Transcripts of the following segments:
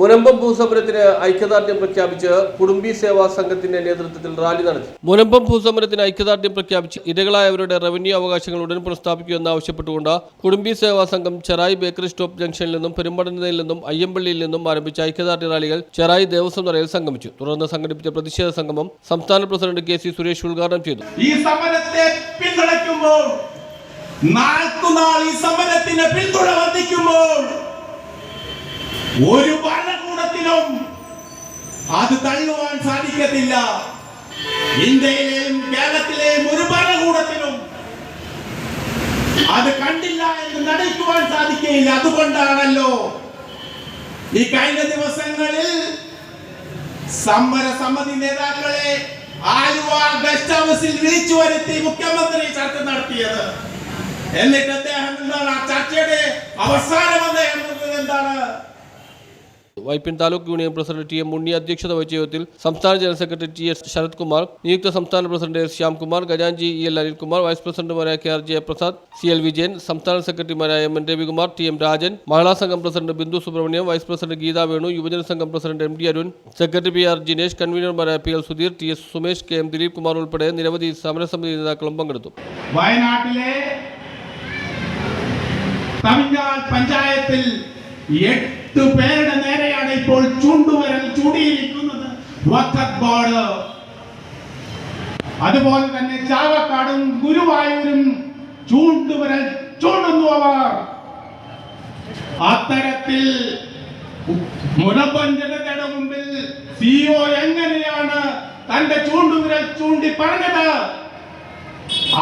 മുനമ്പം ഭൂസമരത്തിന് ഐക്യദാർഢ്യം പ്രഖ്യാപിച്ച് കുടുംബി സേവാ സംഘത്തിന്റെ നേതൃത്വത്തിൽ റാലി നടത്തി. മുനമ്പം ഭൂസമരത്തിന് ഐക്യദാർഢ്യം പ്രഖ്യാപിച്ച് ഇരകളായവരുടെ റവന്യൂ അവകാശങ്ങൾ ഉടൻ പുനഃസ്ഥാപിക്കുമെന്ന് ആവശ്യപ്പെട്ടുകൊണ്ട് കുടുംബി സേവാ സംഘം ചെറായി ബേക്കറി സ്റ്റോപ്പ് ജംഗ്ഷനിൽ നിന്നും പെരുമ്പടനയിൽ നിന്നും അയ്യമ്പള്ളിയിൽ നിന്നും ആരംഭിച്ച ഐക്യദാർഢ്യ റാലികൾ ചെറായി ദേവസ്വം നിലയിൽ സംഗമിച്ചു. തുടർന്ന് സംഘടിപ്പിച്ച പ്രതിഷേധ സംഗമം സംസ്ഥാന പ്രസിഡന്റ് കെ സി സുരേഷ് ഉദ്ഘാടനം ചെയ്തു. ഈ സമരത്തെ പിന്തുണയ്ക്കുമ്പോൾ നാൾക്കുനാൾ ഈ സമരത്തിന് പിന്തുണ വർദ്ധിക്കുമ്പോൾ ഒരു ഭരണകൂടത്തിനും അത് തള്ളുവാൻ സാധിക്കത്തില്ല. ഇന്ത്യയിലെയും കേരളത്തിലെയും ഒരു ഭരണകൂടത്തിനും അത് കണ്ടില്ല എന്ന് നടിക്കുവാൻ സാധിക്കുകയില്ല. അതുകൊണ്ടാണല്ലോ ഈ കഴിഞ്ഞ ദിവസങ്ങളിൽ സമര സമിതി നേതാക്കളെ ആലുവ ഗസ്റ്റ് ഹൗസിൽ വിളിച്ചു വരുത്തി മുഖ്യമന്ത്രി ചർച്ച നടത്തിയത്. എന്നിട്ട് അദ്ദേഹം എന്താണ് ആ ചർച്ചയുടെ അവസാനം Vypin taluk union president T M Unni അധ്യക്ഷത വഹിച്ച യോഗത്തിൽ സംസ്ഥാന general secretary T S Sarath Kumar നിയുക്ത സംസ്ഥാന പ്രസിഡന്റ് എസ് ശ്യാംകുമാർ ഖജാൻജി ഇ എൽ അനിൽകുമാർ വൈസ് പ്രസിഡന്റുമാരായ K R Jayaprasad C L Vijayan സംസ്ഥാന സെക്രട്ടറിമാരായ M N Ravikumar T M Rajan മഹിളാ സംഘം president Bindu Subramaniam vice president Geetha Venu യുവജന സംഘം president M D Arun secretary P R Jinesh കൺവീനർമാരായ P L Sudheer T S Sumesh K M Dileep Kumar ഉൾപ്പെടെ നിരവധി സമരസമിതി നേതാക്കളും പങ്കെടുത്തു. വയനാട്ടിലെ തമിഴ്നാട് പഞ്ചായത്തിൽ എട്ട് നേരെയാണ് ഇപ്പോൾ ചൂണ്ടുവരൽ ചൂടിയിരിക്കുന്നത് ബോർഡ് അതുപോലെ തന്നെ ചാവക്കാടും ഗുരുവായൂരും ചൂണ്ടുവരൽ ചൂണ്ടുന്നു അവർ. അത്തരത്തിൽ മുനമ്പൻ ജനതയുടെ മുമ്പിൽ സിഒ എങ്ങനെയാണ് തന്റെ ചൂണ്ടുവിരൽ ചൂണ്ടി പറഞ്ഞത്?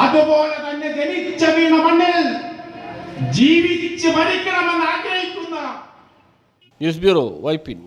അതുപോലെ തന്നെ ജനിച്ച വീണ മണ്ണിൽ ജീവിച്ച് മരിക്കണമെന്ന് ആഗ്രഹിക്കുന്ന ന്യൂസ് ബ്യൂറോ വൈപ്പിൻ